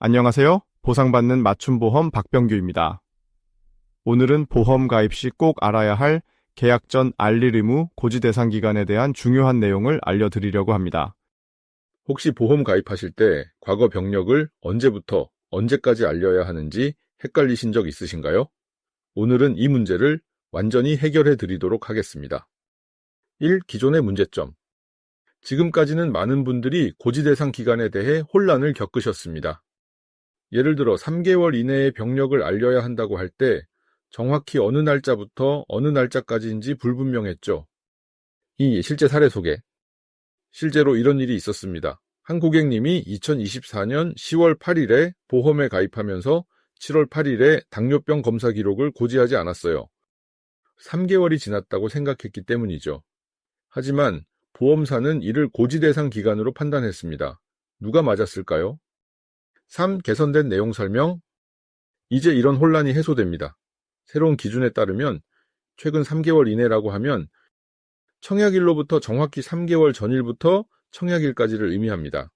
안녕하세요. 보상받는 맞춤보험 박병규입니다. 오늘은 보험 가입 시 꼭 알아야 할 계약 전 알릴 의무 고지 대상 기간에 대한 중요한 내용을 알려드리려고 합니다. 혹시 보험 가입하실 때 과거 병력을 언제부터 언제까지 알려야 하는지 헷갈리신 적 있으신가요? 오늘은 이 문제를 완전히 해결해 드리도록 하겠습니다. 1. 기존의 문제점. 지금까지는 많은 분들이 고지 대상 기간에 대해 혼란을 겪으셨습니다. 예를 들어 3개월 이내에 병력을 알려야 한다고 할 때 정확히 어느 날짜부터 어느 날짜까지인지 불분명했죠. 2. 실제 사례 소개. 실제로 이런 일이 있었습니다. 한 고객님이 2024년 10월 8일에 보험에 가입하면서 7월 8일에 당뇨병 검사 기록을 고지하지 않았어요. 3개월이 지났다고 생각했기 때문이죠. 하지만 보험사는 이를 고지 대상 기간으로 판단했습니다. 누가 맞았을까요? 3. 개선된 내용 설명. 이제 이런 혼란이 해소됩니다. 새로운 기준에 따르면 최근 3개월 이내라고 하면 청약일로부터 정확히 3개월 전일부터 청약일까지를 의미합니다.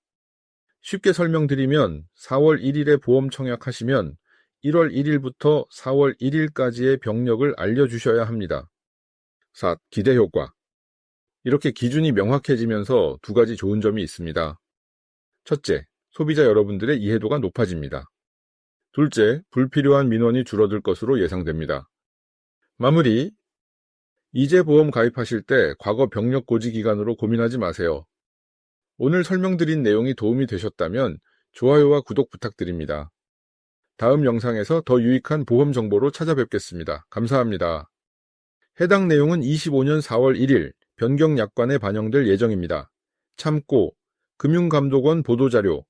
쉽게 설명드리면 4월 1일에 보험 청약하시면 1월 1일부터 4월 1일까지의 병력을 알려주셔야 합니다. 4. 기대 효과. 이렇게 기준이 명확해지면서 두 가지 좋은 점이 있습니다. 첫째, 소비자 여러분들의 이해도가 높아집니다. 둘째, 불필요한 민원이 줄어들 것으로 예상됩니다. 마무리. 이제 보험 가입하실 때 과거 병력 고지 기간으로 고민하지 마세요. 오늘 설명드린 내용이 도움이 되셨다면 좋아요와 구독 부탁드립니다. 다음 영상에서 더 유익한 보험 정보로 찾아뵙겠습니다. 감사합니다. 해당 내용은 25년 4월 1일 변경 약관에 반영될 예정입니다. 참고 금융감독원 보도자료